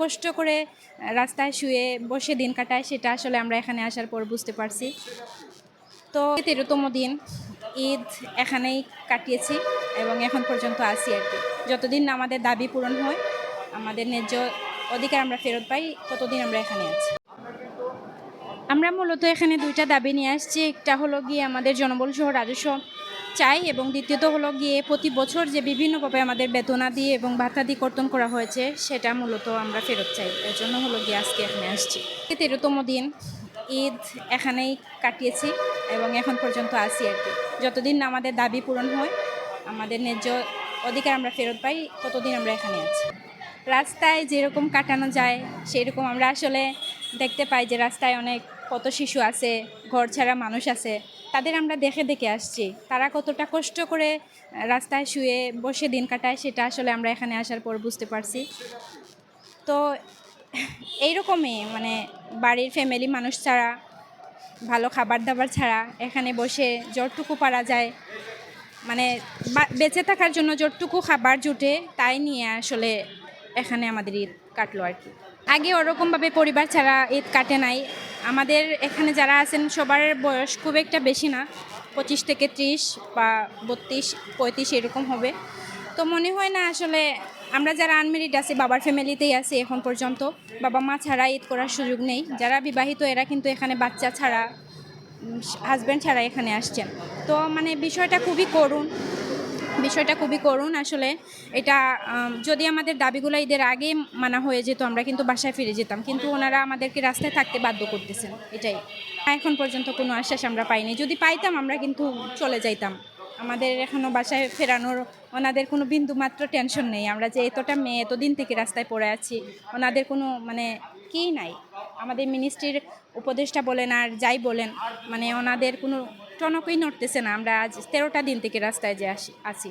কষ্ট করে রাস্তায় শুয়ে বসে দিন কাটায়, সেটা আসলে আমরা এখানে আসার পর বুঝতে পারছি। তো তেরোতম দিন, ঈদ এখানেই কাটিয়েছি এবং এখন পর্যন্ত আছি আর কি। যতদিন না আমাদের দাবি পূরণ হয়, আমাদের ন্যায্য অধিকার আমরা ফেরত পাই, ততদিন আমরা এখানে আছি। আমরা মূলত এখানে দুইটা দাবি নিয়ে আসছি। একটা হলো গিয়ে আমাদের জনবল সহ রাজস্ব চাই এবং দ্বিতীয়ত হলো গিয়ে প্রতি বছর যে বিভিন্নভাবে আমাদের বেতনাদি এবং ভাতাদি কর্তন করা হয়েছে, সেটা মূলত আমরা ফেরত চাই। এর জন্য হলো গিয়ে আজকে এখানে আসছি। তেরোতম দিন, ঈদ এখানেই কাটিয়েছি এবং এখন পর্যন্ত আসি আর কি। যতদিন না আমাদের দাবি পূরণ হয়, আমাদের ন্যায্য অধিকার আমরা ফেরত পাই, ততদিন আমরা এখানে আছি। রাস্তায় যেরকম কাটানো যায়, সেরকম আমরা আসলে দেখতে পাই যে রাস্তায় অনেক কত শিশু আছে, ঘর ছাড়া মানুষ আছে, তাদের আমরা দেখে দেখে আসছি। তারা কতটা কষ্ট করে রাস্তায় শুয়ে বসে দিন কাটায়, সেটা আসলে আমরা এখানে আসার পর বুঝতে পারছি। তো এইরকমই মানে বাড়ির ফ্যামিলি মানুষ ছাড়া, ভালো খাবার দাবার ছাড়া এখানে বসে যতটুকু পারা যায় মানে বেঁচে থাকার জন্য যতটুকু খাবার জুটে, তাই নিয়ে আসলে এখানে আমাদের ঈদ কাটলো আর কি। আগে ওরকমভাবে পরিবার ছাড়া ঈদ কাটে নাই। আমাদের এখানে যারা আছেন, সবার বয়স খুব একটা বেশি না। পঁচিশ থেকে ত্রিশ বা বত্রিশ, পঁয়ত্রিশ এরকম হবে। তো মনে হয় না আসলে আমরা যারা আনমেরিড আছি, বাবার ফ্যামিলিতেই আছি এখন পর্যন্ত, বাবা মা ছাড়া ঈদ করার সুযোগ নেই। যারা বিবাহিত, এরা কিন্তু এখানে বাচ্চা ছাড়া হাজব্যান্ড ছাড়া এখানে আসছেন। তো মানে বিষয়টা খুবই করুণ। বিষয়টা খুবই করুণ। আসলে এটা যদি আমাদের দাবিগুলো ঈদের আগে মানা হয়ে যেত, আমরা কিন্তু বাসায় ফিরে যেতাম। কিন্তু ওনারা আমাদেরকে রাস্তায় থাকতে বাধ্য করতেছেন, এটাই। এখন পর্যন্ত কোনো আশ্বাস আমরা পাইনি। যদি পাইতাম, আমরা কিন্তু চলে যাইতাম। আমাদের এখনও বাসায় ফেরানোর, ওনাদের কোনো বিন্দু মাত্র টেনশন নেই। আমরা যে এতটা মেয়ে, এতদিন থেকে রাস্তায় পড়ে আছি, ওনাদের কোনো মানে কী নাই। আমাদের মিনিস্ট্রির উপদেষ্টা বলেন আর যাই বলেন মানে ওনাদের কোনো টনকই নড়তেছে না। আমরা আজ তেরোটা দিন থেকে রাস্তায় যে আসি, আছি।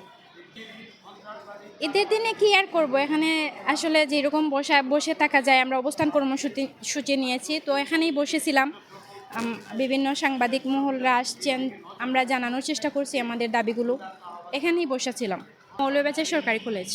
ঈদের দিনে কি আর করব? এখানে আসলে যেরকম বসা, বসে থাকা যায়, আমরা অবস্থান কর্মসূচি, সূচি নিয়েছি। তো এখানেই বসেছিলাম। বিভিন্ন সাংবাদিক মহলরা আসছেন, আমরা জানানোর চেষ্টা করছি আমাদের দাবিগুলো। এখানেই বসেছিলাম। মৌলবাজার সরকারি কলেজ।